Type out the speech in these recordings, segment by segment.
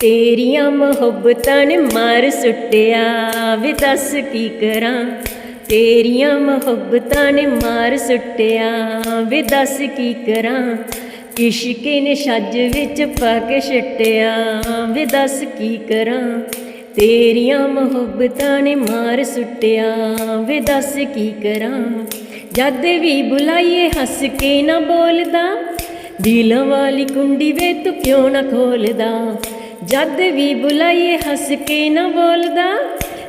ਤੇਰੀਆਂ ਮੁਹੱਬਤਾਂ ਨੇ ਮਾਰ ਸੁੱਟਿਆ ਵੇ ਦੱਸ ਕੀ ਕਰਾਂ? ਤੇਰੀਆਂ ਮੁਹੱਬਤਾਂ ਨੇ ਮਾਰ ਸੁੱਟਿਆ ਵੇ ਦੱਸ ਕੀ ਕਰਾਂ? ਇਸ਼ਕੇ ਨੇ ਛੱਜ ਵਿੱਚ ਪਾ ਕੇ ਛੱਟਿਆ ਵੇ ਦੱਸ ਕੀ ਕਰਾਂ? ਤੇਰੀਆਂ ਮੁਹੱਬਤਾਂ ਨੇ ਮਾਰ ਸੁੱਟਿਆ ਵੇ ਦੱਸ ਕੀ ਕਰਾਂ? ਜਦ ਵੀ ਬੁਲਾਈਏ ਹੱਸ ਕੇ ਨਾ ਬੋਲਦਾ, ਦਿਲਾਂ ਵਾਲੀ ਕੁੰਡੀ ਵੇ ਤੂੰ ਕਿਉਂ ਨਾ ਖੋਲਦਾ? ਜਦ ਵੀ ਬੁਲਾਈਏ ਹੱਸ ਕੇ ਨਾ ਬੋਲਦਾ,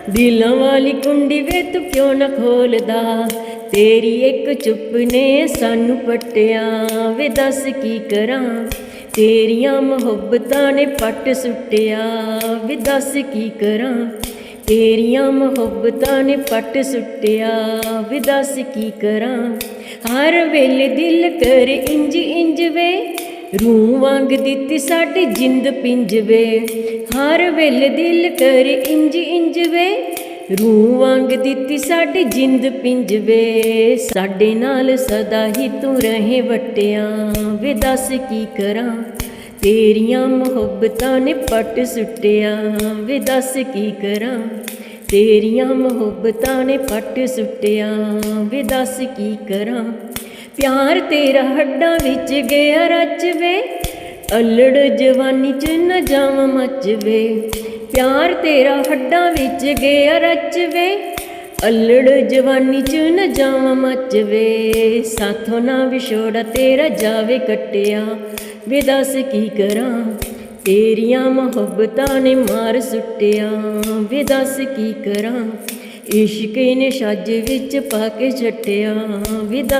ਦਿਲਾਂ ਵਾਲੀ ਕੁੰਡੀ ਵੇ ਤੂੰ ਕਿਉਂ ਨਾ ਖੋਲਦਾ? ਤੇਰੀ ਇੱਕ ਚੁੱਪ ਨੇ ਸਾਨੂੰ ਪਟਿਆ ਵੇ ਦੱਸ ਕੀ ਕਰਾਂ? ਤੇਰੀਆਂ ਮੁਹੱਬਤਾਂ ਨੇ ਪੱਟ ਸੁੱਟਿਆ ਵੇ ਦੱਸ ਕੀ ਕਰਾਂ? ਤੇਰੀਆਂ ਮੁਹੱਬਤਾਂ ਨੇ ਪੱਟ ਸੁੱਟਿਆ ਵੇ ਦੱਸ ਕੀ ਕਰਾਂ? ਹਰ ਵੇਲੇ ਦਿਲ ਕਰ ਇੰਜ ਇੰਜ ਵੇ ਰੂਹ ਵਾਂਗ ਦਿੱਤੀ ਸਾਡੀ ਜਿੰਦ ਪਿੰਜ ਹਰ ਵੇਲੇ ਦਿਲ ਕਰ ਇੰਜ ਇੰਜ ਵੇ ਰੂਹ ਵਾਂਗ ਦਿੱਤੀ ਸਾਡੀ ਜਿੰਦ ਪਿੰਜ ਸਾਡੇ ਨਾਲ ਸਦਾ ਹੀ ਤੂੰ ਰਹੇ ਵਟਿਆ ਵੇ, ਦੱਸ ਕੀ ਕਰਾਂ? ਤੇਰੀਆਂ ਮੁਹੱਬਤਾਂ ਨੇ ਪੱਟ ਸੁੱਟਿਆ ਵੇ, ਦੱਸ ਕੀ ਕਰਾਂ? ਤੇਰੀਆਂ ਮੁਹੱਬਤਾਂ ਨੇ ਪੱਟ ਸੁੱਟਿਆ ਵੇ, ਦੱਸ ਕੀ ਕਰਾਂ? ਪਿਆਰ ਤੇਰਾ ਹੱਡਾਂ ਵਿੱਚ ਗਿਆ ਰਚ ਵੇ ਅਲੜ ਜਵਾਨੀ ਚ ਨਾ ਜਾਵਾਂ ਮੱਚ ਵੇ ਪਿਆਰ ਤੇਰਾ ਹੱਡਾਂ ਵਿੱਚ ਗਿਆ ਰਚ ਵੇ ਅਲੜ ਜਵਾਨੀ ਚ ਨਾ ਜਾਵਾਂ ਮੱਚ ਵੇ ਸਾਥੋਂ ਨਾ ਵਿਛੋੜਾ ਤੇਰਾ ਜਾਵੇ ਕੱਟਿਆ, ਵੇ ਕੀ ਕਰਾਂ? ਤੇਰੀਆਂ ਮੁਹੱਬਤਾਂ ਨੇ ਮਾਰ ਸੁੱਟਿਆ, ਵੇ ਦੱਸ ਕੀ ਕਰਾਂ? ਇਸ਼ਕ ਨੇ ਛੱਜ ਵਿੱਚ ਪਾ ਕੇ ਛੱਟਿਆ, ਵੇ